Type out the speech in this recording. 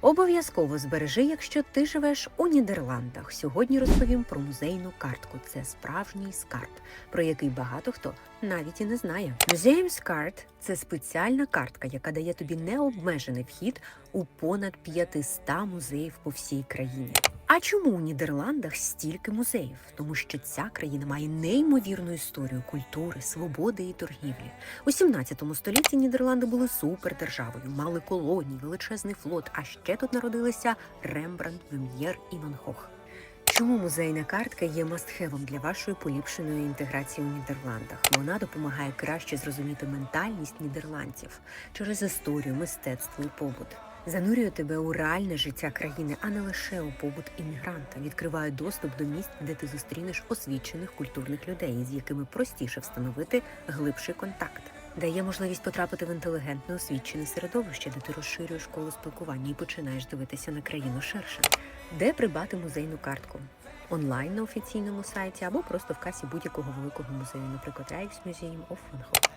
Обов'язково збережи, якщо ти живеш у Нідерландах. Сьогодні розповім про музейну картку. Це справжній скарб, про який багато хто навіть і не знає. Museum's Card – це спеціальна картка, яка дає тобі необмежений вхід у понад 500 музеїв по всій країні. А чому у Нідерландах стільки музеїв? Тому що ця країна має неймовірну історію культури, свободи і торгівлі. У 17 столітті Нідерланди були супердержавою, мали колонії, величезний флот. А ще тут народилися Рембрандт, Люм'єр і Ван Гог. Чому музейна картка є мастхевом для вашої поліпшеної інтеграції у Нідерландах? Вона допомагає краще зрозуміти ментальність нідерландців через історію, мистецтво і побут. Занурює тебе у реальне життя країни, а не лише у побут іммігранта. Відкриває доступ до місць, де ти зустрінеш освічених культурних людей, з якими простіше встановити глибший контакт. Дає можливість потрапити в інтелігентне освічене середовище, де ти розширюєш коло спілкування і починаєш дивитися на країну ширше. Де придбати музейну картку? Онлайн на офіційному сайті або просто в касі будь-якого великого музею, наприклад, of Van Gogh.